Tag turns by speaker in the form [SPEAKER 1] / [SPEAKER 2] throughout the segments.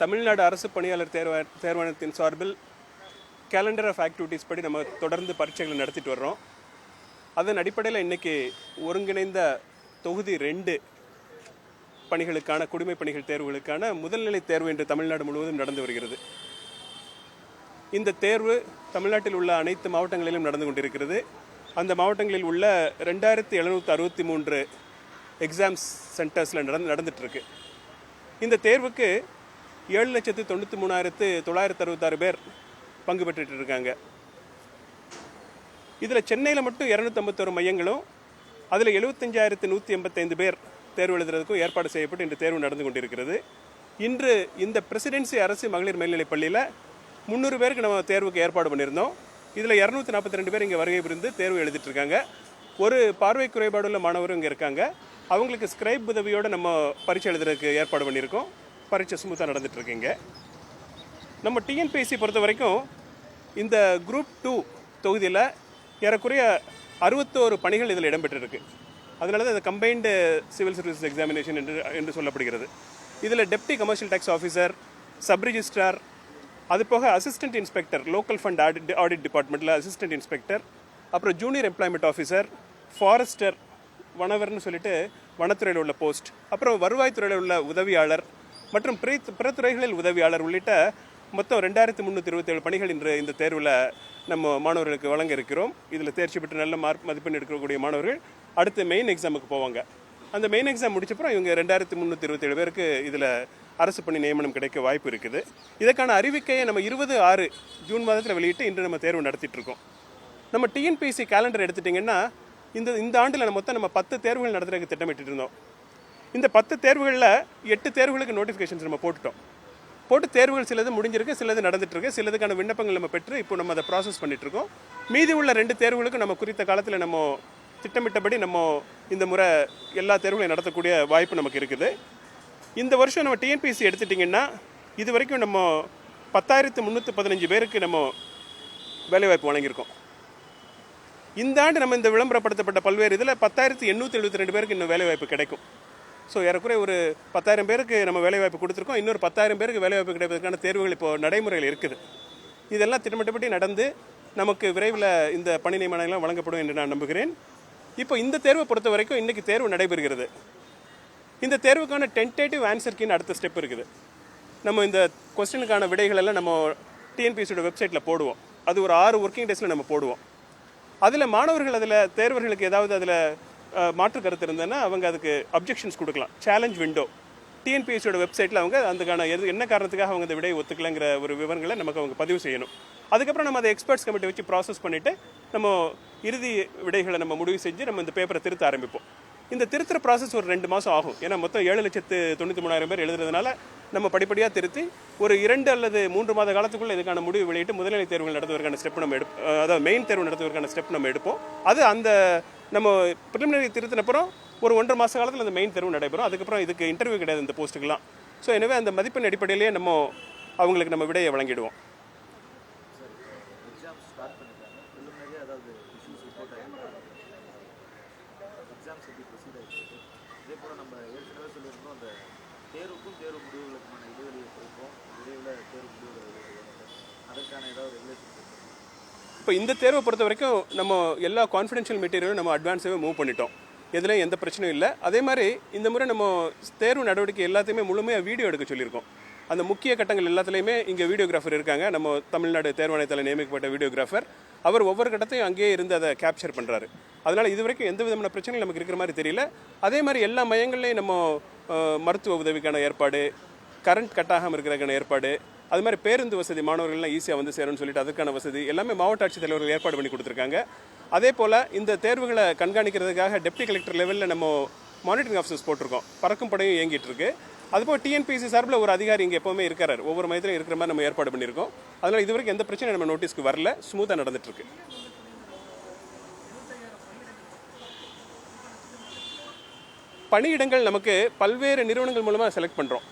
[SPEAKER 1] தமிழ்நாடு அரசு பணியாளர் தேர்வா தேர்வாணையத்தின் சார்பில் கேலண்டர் ஆஃப் ஆக்டிவிட்டீஸ் படி நம்ம தொடர்ந்து பரீட்சைகளை நடத்திட்டு வர்றோம். அதன் அடிப்படையில் இன்றைக்கி ஒருங்கிணைந்த தொகுதி ரெண்டு பணிகளுக்கான குடிமை பணிகள் தேர்வுகளுக்கான முதல்நிலை தேர்வு இன்று தமிழ்நாடு முழுவதும் நடந்து வருகிறது. இந்த தேர்வு தமிழ்நாட்டில் உள்ள அனைத்து மாவட்டங்களிலும் நடந்து கொண்டிருக்கிறது. அந்த மாவட்டங்களில் உள்ள ரெண்டாயிரத்தி எழுநூற்றி அறுபத்தி மூன்று எக்ஸாம்ஸ் சென்டர்ஸில் நடந்து நடந்துட்டுருக்கு இந்த தேர்வுக்கு ஏழு லட்சத்து தொண்ணூற்றி மூணாயிரத்து தொள்ளாயிரத்து அறுபத்தாறு பேர் பங்கு பெற்றுட்டு இருக்காங்க இதில் சென்னையில் மட்டும் இரநூத்தம்பத்தோரு மையங்களும் அதில் எழுபத்தஞ்சாயிரத்து நூற்றி எண்பத்தைந்து பேர் தேர்வு எழுதுறதுக்கும் ஏற்பாடு செய்யப்பட்டு இன்று தேர்வு நடந்து கொண்டிருக்கிறது. இன்று இந்த பிரசிடென்சி அரசு மகளிர் மேல்நிலைப் பள்ளியில் முந்நூறு பேருக்கு நம்ம தேர்வுக்கு ஏற்பாடு பண்ணியிருந்தோம். இதில் இரநூத்தி நாற்பத்தி ரெண்டு பேர் இங்கே வருகை புரிந்து தேர்வு எழுதிட்டு இருக்காங்க ஒரு பார்வை குறைபாடுள்ள மாணவரும் இங்கே இருக்காங்க. அவங்களுக்கு ஸ்கிரைப் உதவியோடு நம்ம பரீட்சை எழுதுறதுக்கு ஏற்பாடு பண்ணியிருக்கோம். பரீட்சை ஸ்மூத்தாக நடந்துட்டு நம்ம டிஎன்பிஎஸ்சி பொறுத்த வரைக்கும் இந்த குரூப் டூ தொகுதியில் ஏறக்குறைய அறுபத்தோரு பணிகள் இதில் இடம்பெற்றிருக்கு. அதனால தான் இந்த கம்பைன்டு சிவில் சர்வீசஸ் எக்ஸாமினேஷன் என்று என்று சொல்லப்படுகிறது. இதில் deputy commercial tax officer sub registrar அது போக assistant inspector local fund audit audit டிபார்ட்மெண்ட்டில் அசிஸ்டன்ட் இன்ஸ்பெக்டர் அப்புறம் ஜூனியர் எம்ப்ளாய்மெண்ட் ஆஃபீஸர் ஃபாரஸ்டர் வனவர்னு சொல்லிட்டு வனத்துறையில் உள்ள போஸ்ட் அப்புறம் வருவாய்த்துறையில் உள்ள உதவியாளர் மற்றும் பிற துறைகளில் உதவியாளர் உள்ளிட்ட மொத்தம் ரெண்டாயிரத்தி முந்நூற்றி இருபத்தேழு பணிகள் இன்று இந்த தேர்வில் நம்ம மாணவர்களுக்கு வழங்க இருக்கிறோம் இதில் தேர்ச்சி பெற்று நல்ல மார்க் மதிப்பெண் எடுக்கக்கூடிய மாணவர்கள் அடுத்து மெயின் எக்ஸாமுக்கு போவாங்க. அந்த மெயின் எக்ஸாம் முடிச்சப்புறம் இவங்க ரெண்டாயிரத்தி முந்நூற்றி இருபத்தேழு பேருக்கு இதில் அரசு பணி நியமனம் கிடைக்க வாய்ப்பு இருக்குது. இதற்கான அறிவிக்கையை நம்ம இருபது ஆறு ஜூன் மாதத்தில் வெளியிட்டு இன்று நம்ம தேர்வு நடத்திட்டு இருக்கோம் நம்ம டிஎன்பிஎஸ்சி கேலண்டர் எடுத்துட்டிங்கன்னா இந்த இந்த ஆண்டில் மொத்தம் நம்ம பத்து தேர்வுகள் நடத்துறதுக்கு திட்டமிட்டு இருந்தோம் இந்த பத்து தேர்வுகளில் எட்டு தேர்வுகளுக்கு நோட்டிஃபிகேஷன்ஸ் நம்ம போட்டுட்டோம். போட்டு தேர்வுகள் சிலது முடிஞ்சிருக்கு சிலது நடந்துட்டுருக்கு சிலதுக்கான விண்ணப்பங்கள் நம்ம பெற்று இப்போ நம்ம அதை ப்ராசஸ் பண்ணிட்டு இருக்கோம் மீதி உள்ள ரெண்டு தேர்வுகளுக்கு நம்ம குறித்த காலத்தில் நம்ம திட்டமிட்டபடி நம்ம இந்த முறை எல்லா தேர்வுகளையும் நடத்தக்கூடிய வாய்ப்பு நமக்கு இருக்குது. இந்த வருஷம் நம்ம டிஎன்பிஎஸ்சி எடுத்துட்டிங்கன்னா இது வரைக்கும் நம்ம பத்தாயிரத்து முந்நூற்றி பதினஞ்சு பேருக்கு நம்ம வேலைவாய்ப்பு வழங்கியிருக்கோம். இந்த ஆண்டு நம்ம இந்த விளம்பரப்படுத்தப்பட்ட பல்வேறு இதில் பத்தாயிரத்து எண்ணூற்றி எழுபத்தி ரெண்டு பேருக்கு இன்னும் வேலைவாய்ப்பு கிடைக்கும். ஸோ ஏறக்குறைய ஒரு பத்தாயிரம் பேருக்கு நம்ம வேலைவாய்ப்பு கொடுத்துருக்கோம். இன்னொரு பத்தாயிரம் பேருக்கு வேலைவாய்ப்பு கிடைப்பதற்கான தேர்வுகள் இப்போ நடைமுறையில் இருக்குது. இதெல்லாம் திட்டமிட்டபடி நடந்து நமக்கு விரைவில் இந்த பணி நியமனங்கள்லாம் வழங்கப்படும் என்று நான் நம்புகிறேன். இப்போ இந்த தேர்வை பொறுத்த வரைக்கும் இன்றைக்கி தேர்வு நடைபெறுகிறது. இந்த தேர்வுக்கான டென்டேட்டிவ் ஆன்சர்க்கின்னு அடுத்த ஸ்டெப் இருக்குது. நம்ம இந்த கொஸ்டினுக்கான விடைகள் எல்லாம் நம்ம டிஎன்பிஎஸ்சியோட வெப்சைட்டில் போடுவோம். அது ஒரு ஆறு ஒர்க்கிங் டேஸில் நம்ம போடுவோம். அதில் மாணவர்கள் அதில் தேர்வர்களுக்கு ஏதாவது அதில் மாற்று கருத்து இருந்ததுன்னா அவங்க அதுக்கு அப்ஜெக்ஷன்ஸ் கொடுக்கலாம். சேலஞ்ச் விண்டோ டிஎன்பிஎஸ்சியோட வெப்சைட்டில் அவங்க அதுக்கான எது என்ன காரணத்துக்காக அவங்க இந்த விடையை ஒத்துக்கலங்கிற ஒரு விவரங்களை நமக்கு அவங்க பதிவு செய்யணும். அதுக்கப்புறம் நம்ம அதை எக்ஸ்பர்ட்ஸ் கமிட்டி வச்சு ப்ராசஸ் பண்ணிவிட்டு நம்ம இறுதி விடைகளை நம்ம முடிவு செஞ்சு நம்ம இந்த பேப்பரை திருத்த ஆரம்பிப்போம். இந்த திருத்துற ப்ராசஸ் ஒரு ரெண்டு மாதம் ஆகும். ஏன்னா மொத்தம் ஏழு லட்சத்து தொண்ணூற்றி மூணாயிரம் பேர் எழுதுறதுனால நம்ம படிப்படியாக திருத்தி ஒரு இரண்டு அல்லது மூன்று மாத காலத்துக்குள்ளே இதுக்கான முடிவு வெளியிட்டு முதல்நிலை தேர்வுகள் நடத்துவதற்கான ஸ்டெப் நம்ம எடுப்போம் அதாவது மெயின் தேர்வு நடத்துவதற்கான ஸ்டெப் நம்ம எடுப்போம். அது அந்த நம்ம ப்ரிலிமினரி திருத்தினப்புறம் ஒரு ஒன்றரை மாத காலத்தில் அந்த மெயின் தேர்வு நடைபெறும். அதுக்கப்புறம் இதுக்கு இன்டர்வியூ கிடையாது இந்த போஸ்ட்டுக்கெலாம் ஸோ எனவே அந்த மதிப்பெண் அடிப்படையிலேயே நம்ம அவங்களுக்கு நம்ம விடையை வழங்கிடுவோம்.
[SPEAKER 2] தேர்வுக்கும் தேர்வு முடிவுகளுக்குமான இடைவெளியை குறைப்போம் விரைவில் தேர்வு முடிவுகள் அதற்கான ஏதாவது ரெகுலேஷன்
[SPEAKER 1] இப்போ இந்த தேர்வை பொறுத்த வரைக்கும் நம்ம எல்லா கான்ஃபிடென்ஷியல் மெட்டீரியலும் நம்ம அட்வான்ஸாகவே மூவ் பண்ணிட்டோம். எதுலையும் எந்த பிரச்சனையும் இல்லை. அதே மாதிரி இந்த முறை நம்ம தேர்வு நடவடிக்கை எல்லாத்தையுமே முழுமையாக வீடியோ எடுக்க சொல்லியிருக்கோம். அந்த முக்கிய கட்டங்கள் எல்லாத்துலேயுமே இங்கே வீடியோகிராஃபர் இருக்காங்க. நம்ம தமிழ்நாடு தேர்வாணையத்தில் நியமிக்கப்பட்ட வீடியோகிராஃபர் அவர் ஒவ்வொரு கட்டத்தையும் அங்கேயே இருந்து அதை கேப்சர் பண்ணுறாரு அதனால் இது வரைக்கும் எந்த விதமான பிரச்சனையும் நமக்கு இருக்கிற மாதிரி தெரியல. அதே மாதிரி எல்லா மையங்கள்லையும் நம்ம மருத்துவ உதவிக்கான ஏற்பாடு கரண்ட் கட்டாகாமல் இருக்கிறதுக்கான ஏற்பாடு அது மாதிரி பேருந்து வசதி மாணவர்கள்லாம் ஈஸியாக வந்து சேரும்னு சொல்லிட்டு அதுக்கான வசதி எல்லாமே மாவட்ட ஆட்சித்தலைவர்கள் ஏற்பாடு பண்ணி கொடுத்துருக்காங்க. அதே போல் இந்த தேர்வுகளை கண்காணிக்கிறதுக்காக டெப்டி கலெக்டர் லெவலில் நம்ம மானிட்டரிங் ஆஃபீஸர்ஸ் போட்டிருக்கோம். பறக்கும் படையும் இயங்கிட்டு இருக்கு. அதுபோல் டிஎன்பிசி சார்பில் ஒரு அதிகாரி இங்கே எப்போவுமே இருக்கார். ஒவ்வொரு மையத்திலும் இருக்கிற மாதிரி நம்ம ஏற்பாடு பண்ணியிருக்கோம். அதனால் இதுவரைக்கும் எந்த பிரச்சனையும் நம்ம நோட்டீஸ்க்கு வரல. ஸ்மூத்தாக நடந்துட்டு இருக்கு. பணியிடங்கள் நமக்கு பல்வேறு நிறுவனங்கள் மூலமாக செலக்ட் பண்ணுறோம்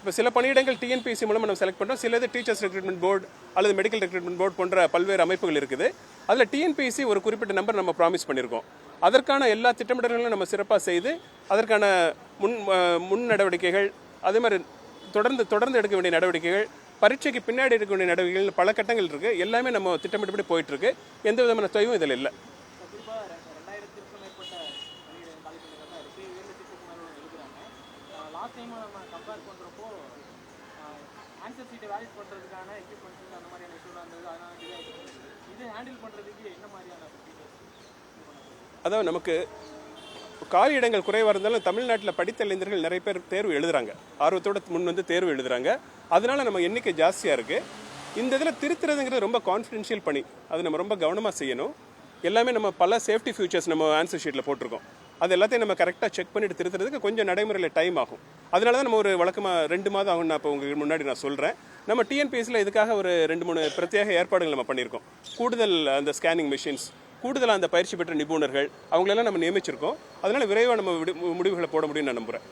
[SPEAKER 1] இப்போ சில பணியிடங்கள் டிஎன்பிசி மூலம் நம்ம செலக்ட் பண்ணுறோம் சிலது டீச்சர்ஸ் ரெக்ரூட்மெண்ட் போர்டு அல்லது மெடிக்கல் ரெக்ரூட்மெண்ட் போர்டு போன்ற பல்வேறு அமைப்புகள் இருக்குது. அதில் டிஎன்பிசி ஒரு குறிப்பிட்ட நம்பர் நம்ம ப்ராமிஸ் பண்ணியிருக்கோம் அதற்கான எல்லா திட்டமிடல்களும் நம்ம சிறப்பாக செய்து அதற்கான முன் முன் நடவடிக்கைகள் அதே மாதிரி தொடர்ந்து தொடர்ந்து எடுக்க வேண்டிய நடவடிக்கைகள் பரீட்சைக்கு பின்னாடி எடுக்க வேண்டிய நடவடிக்கைகள் பல கட்டங்கள் இருக்குது எல்லாமே நம்ம திட்டமிட்டபடி போயிட்டுருக்கு எந்த விதமான தொய்வும் இதில் இல்லை.
[SPEAKER 3] லாஸ்ட் டைம் நம்ம கம்பேர் பண்ணுறப்போ ஆன்சர் சீட்டை வேலிட் பண்ணுறதுக்கான எக்யூப்மெண்ட்ஸ் அந்த மாதிரியான இஷ்யூலாம் இருந்தது. அதனால டிலே இது ஹேண்டில் பண்ணுறதுக்கு என்ன மாதிரியான ப்ரொசீஜர்ஸ்
[SPEAKER 1] அதாவது நமக்கு காலி இடங்கள் குறைவாக இருந்தாலும் தமிழ்நாட்டில் படித்த இளைஞர்கள் நிறைய பேர் தேர்வு எழுதுகிறாங்க ஆர்வத்தோட முன் வந்து தேர்வு எழுதுகிறாங்க அதனால நம்ம எண்ணிக்கை ஜாஸ்தியாக இருக்குது இந்த இதில் திருத்துறதுங்கிறது ரொம்ப கான்ஃபிடென்ஷியல் பணி. அது நம்ம ரொம்ப கவனமாக செய்யணும். எல்லாமே நம்ம பல சேஃப்டி ஃபியூச்சர்ஸ் நம்ம ஆன்சர் ஷீட்டில் போட்டிருக்கோம். அது எல்லாத்தையும் நம்ம கரெக்டாக செக் பண்ணிட்டு திருத்துறதுக்கு கொஞ்சம் நடைமுறையில் டைம் ஆகும். அதனால தான் நம்ம ஒரு வழக்கமாக ரெண்டு மாதம் ஆகும் நான் இப்போ உங்களுக்கு முன்னாடி நான் சொல்கிறேன் நம்ம டிஎன்பிஎஸ்சியில் இதுக்காக ஒரு ரெண்டு மூணு பிரத்யேக ஏற்பாடுகள் நம்ம பண்ணியிருக்கோம். கூடுதல் அந்த ஸ்கேனிங் மிஷின்ஸ் கூடுதலாக அந்த பயிற்சி பெற்ற நிபுணர்கள் அவங்களெல்லாம் நம்ம நியமிச்சிருக்கோம். அதனால் விரைவாக நம்ம விடு- முடிவுகளை போட முடியும்னு நான் நம்புகிறேன்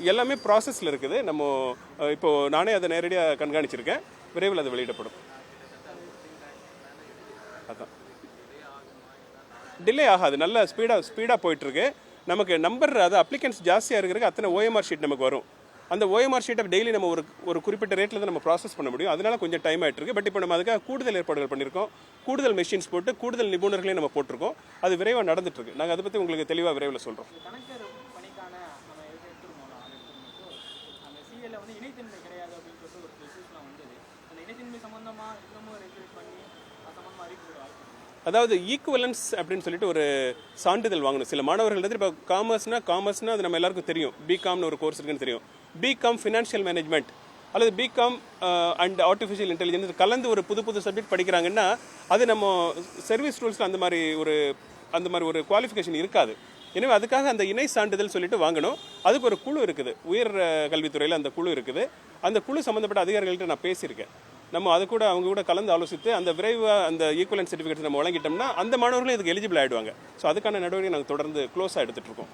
[SPEAKER 1] எல்லாமே ப்ராசஸில் இருக்குது. நம்ம இப்போது நானே அதை நேரடியாக கண்காணிச்சிருக்கேன். விரைவில் அது வெளியிடப்படும். அதான். டிலே ஆகாது. நல்ல ஸ்பீடாக ஸ்பீடாக போயிட்டுருக்கு. நமக்கு நம்பர் அது அப்ளிகன்ஸ் ஜாஸ்தியாக இருக்கிறதுக்கு அத்தனை ஓஎம்ஆர் ஷீட் நமக்கு வரும். அந்த ஓஎம்ஆர் ஷீட்டை டெய்லி நம்ம ஒரு ஒரு குறிப்பிட்ட ரேட்டில் தான் நம்ம ப்ராசஸ் பண்ண முடியும். அதனால கொஞ்சம் டைம் ஆகிட்டு இருக்கு பட் இப்போ நம்ம அதுக்காக கூடுதல் ஏற்பாடுகள் பண்ணியிருக்கோம். கூடுதல் மெஷின்ஸ் போட்டு கூடுதல் நிபுணர்களையும் நம்ம போட்டிருக்கோம். அது விரைவாக நடந்துட்டுருக்கு. நாங்கள் அதை பற்றி உங்களுக்கு தெளிவாக விரைவில் சொல்கிறோம்
[SPEAKER 3] இணைத்தன்மை கிடையாது அப்படின்னு சொல்லிட்டு ஒரு இஷ்யூஸ்லாம் வந்தது. அந்த இணைத்தன்மை சம்மந்தமாக இன்னமும் ரெகுலேட் பண்ணி
[SPEAKER 1] அதாவது ஈக்குவலன்ஸ் அப்படின்னு சொல்லிட்டு ஒரு சான்றிதழ் வாங்கணும். சில மாணவர்கள் வந்து இப்போ காமர்ஸ்னா காமர்ஸ்னா அது நம்ம எல்லாருக்கும் தெரியும். பிகாம்னு ஒரு கோர்ஸ் இருக்குன்னு தெரியும். பிகாம் ஃபினான்ஷியல் மேனேஜ்மெண்ட் அல்லது பிகாம் அண்ட் ஆர்டிஃபிஷியல் இன்டெலிஜென்ஸ் கலந்து ஒரு புது புது சப்ஜெக்ட் படிக்கிறாங்கன்னா அது நம்ம சர்வீஸ் ரூல்ஸில் அந்த மாதிரி ஒரு அந்த மாதிரி ஒரு குவாலிஃபிகேஷன் இருக்காது. எனவே அதுக்காக அந்த இணை சான்றிதழ் சொல்லிட்டு வாங்கணும். அதுக்கு ஒரு குழு இருக்குது. உயர் கல்வித்துறையில் அந்த குழு இருக்குது. அந்த குழு சம்மந்தப்பட்ட அதிகாரிகள்கிட்ட நான் பேசியிருக்கேன். நம்ம அது கூட அவங்க கூட கலந்து ஆலோசித்து அந்த விரைவாக அந்த ஈக்குவலன் சர்டிஃபிகேட் நம்ம வழங்கிட்டோம்னா அந்த மாணவர்களும் இதுக்கு எலிஜிபிள் ஆகிடுவாங்க ஸோ அதுக்கான நடவடிக்கை நாங்கள் தொடர்ந்து க்ளோஸாக எடுத்துட்டு இருக்கோம்.